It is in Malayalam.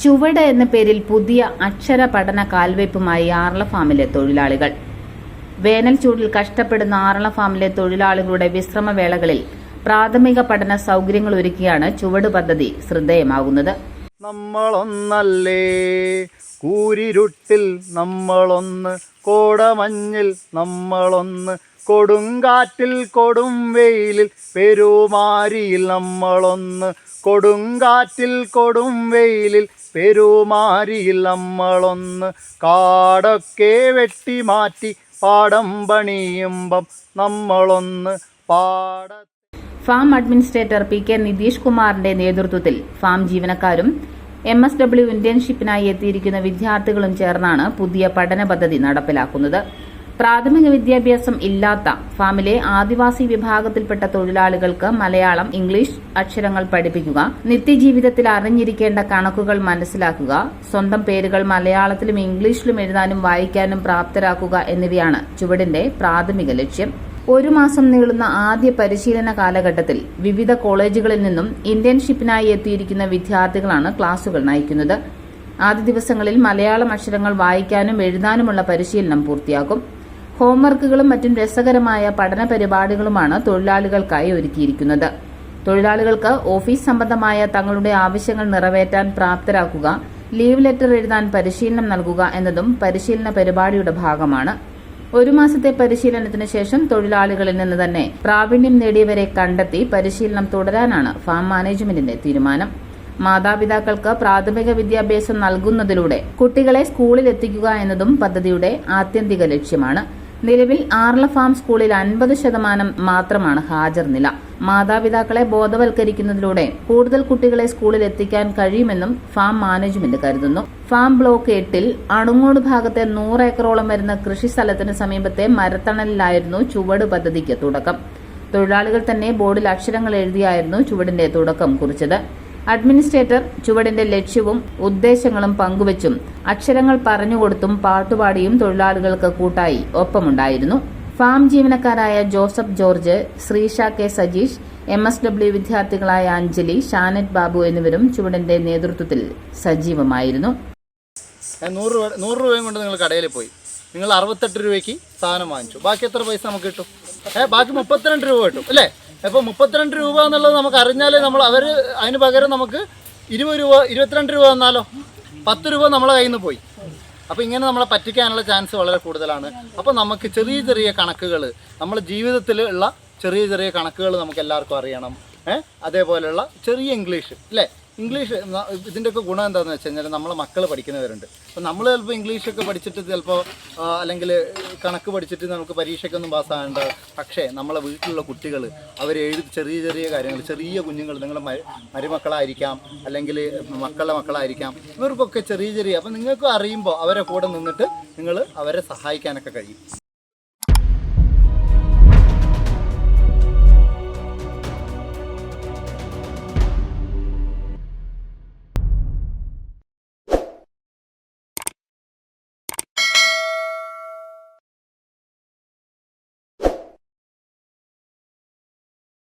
ചുവട് എന്ന പേരിൽ പുതിയ അക്ഷര പഠന കാൽവയ്പുമായി ആർള ഫാമിലെ തൊഴിലാളികൾ. വേനൽ ചൂടിൽ കഷ്ടപ്പെടുന്ന ആറള ഫാമിലെ തൊഴിലാളികളുടെ വിശ്രമവേളകളിൽ പ്രാഥമിക പഠന സൗകര്യങ്ങൾ ഒരുക്കിയാണ് ചുവട് പദ്ധതി ശ്രദ്ധേയമാകുന്നത്. നമ്മളൊന്നല്ലേ? കൂരിരുട്ടിൽ നമ്മളൊന്ന് കോടമഞ്ഞിൽ നമ്മളൊന്ന് കൊടുങ്കാറ്റിൽ കൊടും വെയിലിൽ പെരുമാരിയിൽ നമ്മളൊന്ന്. കൊടുങ്കാറ്റിൽ കൊടും വെയിലിൽ പെരുമാരിയിൽ നമ്മളൊന്ന്. കാടൊക്കെ വെട്ടി മാറ്റി പാടം പണിയുമ്പം നമ്മളൊന്ന് പാട farm administrator P K Nitish കുമാറിന്റെ നേതൃത്വത്തിൽ ഫാം ജീവനക്കാരും എം എസ് ഡബ്ല്യു ഇന്റേൺഷിപ്പിനായി എത്തിയിരിക്കുന്ന വിദ്യാർത്ഥികളും ചേർന്നാണ് പുതിയ പഠന പദ്ധതി നടപ്പിലാക്കുന്നത്. പ്രാഥമിക വിദ്യാഭ്യാസം ഇല്ലാത്ത ഫാമിലെ ആദിവാസി വിഭാഗത്തിൽപ്പെട്ട തൊഴിലാളികൾക്ക് മലയാളം ഇംഗ്ലീഷ് അക്ഷരങ്ങൾ പഠിപ്പിക്കുക നിത്യജീവിതത്തിൽ അറിഞ്ഞിരിക്കേണ്ട കണക്കുകൾ മനസ്സിലാക്കുക സ്വന്തം പേരുകൾ മലയാളത്തിലും ഇംഗ്ലീഷിലും എഴുതാനും വായിക്കാനും പ്രാപ്തരാക്കുക എന്നിവയാണ് ചുവടിന്റെ പ്രാഥമിക ലക്ഷ്യം. ഒരു മാസം നീളുന്ന ആദ്യ പരിശീലന കാലഘട്ടത്തിൽ വിവിധ കോളേജുകളിൽ നിന്നും ഇന്റേൺഷിപ്പിനായി എത്തിയിരിക്കുന്ന വിദ്യാർത്ഥികളാണ് ക്ലാസുകൾ നയിക്കുന്നത്. ആദ്യ ദിവസങ്ങളിൽ മലയാളം അക്ഷരങ്ങൾ വായിക്കാനും എഴുതാനുമുള്ള പരിശീലനം പൂർത്തിയാക്കും. ഹോംവർക്കുകളും മറ്റും രസകരമായ പഠന പരിപാടികളുമാണ് തൊഴിലാളികൾക്കായി ഒരുക്കിയിരിക്കുന്നത്. തൊഴിലാളികൾക്ക് ഓഫീസ് സംബന്ധമായ തങ്ങളുടെ ആവശ്യങ്ങൾ നിറവേറ്റാൻ പ്രാപ്തരാക്കുക ലീവ് ലെറ്റർ എഴുതാൻ പരിശീലനം നൽകുക എന്നതും പരിശീലന പരിപാടിയുടെ ഭാഗമാണ്. ഒരു മാസത്തെ പരിശീലനത്തിന് ശേഷം തൊഴിലാളികളിൽ നിന്ന് തന്നെ പ്രാവീണ്യം നേടിയവരെ കണ്ടെത്തി പരിശീലനം തുടരാനാണ് ഫാം മാനേജ്മെന്റിന്റെ തീരുമാനം. മാതാപിതാക്കൾക്ക് പ്രാഥമിക വിദ്യാഭ്യാസം നൽകുന്നതിലൂടെ കുട്ടികളെ സ്കൂളിൽ എത്തിക്കുക എന്നതും പദ്ധതിയുടെ ആത്യന്തിക ലക്ഷ്യമാണ്. നിലവിൽ ആർല ഫാം സ്കൂളിൽ അൻപത് ശതമാനം മാത്രമാണ് ഹാജർ നില. മാതാപിതാക്കളെ ബോധവൽക്കരിക്കുന്നതിലൂടെ കൂടുതൽ കുട്ടികളെ സ്കൂളിൽ എത്തിക്കാൻ കഴിയുമെന്നും ഫാം മാനേജ്മെന്റ് കരുതുന്നു. ഫാം ബ്ലോക്ക് എട്ടിൽ അണുങ്ങോട് ഭാഗത്തെ നൂറ് ഏക്കറോളം വരുന്ന കൃഷി സ്ഥലത്തിന് സമീപത്തെ മരത്തണലിലായിരുന്നു ചുവട് പദ്ധതിക്ക് തുടക്കം. തൊഴിലാളികൾ തന്നെ ബോർഡിൽ അക്ഷരങ്ങൾ എഴുതിയായിരുന്നു ചുവടിന്റെ തുടക്കം കുറിച്ചത്. അഡ്മിനിസ്ട്രേറ്റർ ചുവടിന്റെ ലക്ഷ്യവും ഉദ്ദേശങ്ങളും പങ്കുവച്ചും അക്ഷരങ്ങൾ പറഞ്ഞുകൊടുത്തും പാട്ടുപാടിയും തൊഴിലാളികൾക്ക് കൂട്ടായി ഒപ്പമുണ്ടായിരുന്നു. Farm ജീവനക്കാരായ Joseph George Shreesha K Sajeesh M S W വിദ്യാർത്ഥികളായ Anjali Shanet Babu എന്നിവരും ചുവടിന്റെ നേതൃത്വത്തിൽ സജീവമായിരുന്നു. നൂറ് രൂപ രൂപയും കൊണ്ട് നിങ്ങൾ കടയിൽ പോയി. നിങ്ങൾ അറുപത്തെട്ട് രൂപയ്ക്ക് സാധനം വാങ്ങിച്ചു. ബാക്കി എത്ര പൈസ നമുക്ക് കിട്ടും? ഏഹ് ബാക്കി മുപ്പത്തിരണ്ട് രൂപ കിട്ടും അല്ലേ? അപ്പോൾ മുപ്പത്തിരണ്ട് രൂപ എന്നുള്ളത് നമുക്ക് അറിഞ്ഞാലേ നമ്മൾ അവർ അതിന് പകരം നമുക്ക് ഇരുപത് രൂപ ഇരുപത്തിരണ്ട് രൂപ തന്നാലോ പത്ത് രൂപ നമ്മളെ കയ്യിൽ നിന്ന് പോയി. അപ്പോൾ ഇങ്ങനെ നമ്മളെ പറ്റിക്കാനുള്ള ചാൻസ് വളരെ കൂടുതലാണ്. അപ്പോൾ നമുക്ക് ചെറിയ ചെറിയ കണക്കുകൾ നമ്മുടെ ജീവിതത്തിൽ ഉള്ള ചെറിയ ചെറിയ കണക്കുകൾ നമുക്ക് എല്ലാവർക്കും അറിയണം. അതേപോലെയുള്ള ചെറിയ ഇംഗ്ലീഷ് അല്ലേ ഇംഗ്ലീഷ് ഇതിന്റെയൊക്കെ ഗുണം എന്താണെന്ന് വെച്ച് കഴിഞ്ഞാൽ നമ്മളെ മക്കൾ പഠിക്കുന്നവരുണ്ട്. അപ്പോൾ നമ്മൾ ചിലപ്പോൾ ഇംഗ്ലീഷൊക്കെ പഠിച്ചിട്ട് ചിലപ്പോൾ അല്ലെങ്കിൽ കണക്ക് പഠിച്ചിട്ട് നമുക്ക് പരീക്ഷയ്ക്കൊന്നും പാസ്സാകേണ്ട. പക്ഷേ നമ്മളെ വീട്ടിലുള്ള കുട്ടികൾ അവർ എഴുതി ചെറിയ ചെറിയ കാര്യങ്ങൾ ചെറിയ കുഞ്ഞുങ്ങൾ നിങ്ങളുടെ മരുമക്കളായിരിക്കാം അല്ലെങ്കിൽ മക്കളുടെ മക്കളായിരിക്കാം ഇവർക്കൊക്കെ ചെറിയ ചെറിയ അപ്പോൾ നിങ്ങൾക്ക് അറിയുമ്പോൾ അവരെ കൂടെ നിന്നിട്ട് നിങ്ങൾ അവരെ സഹായിക്കാനൊക്കെ കഴിയും.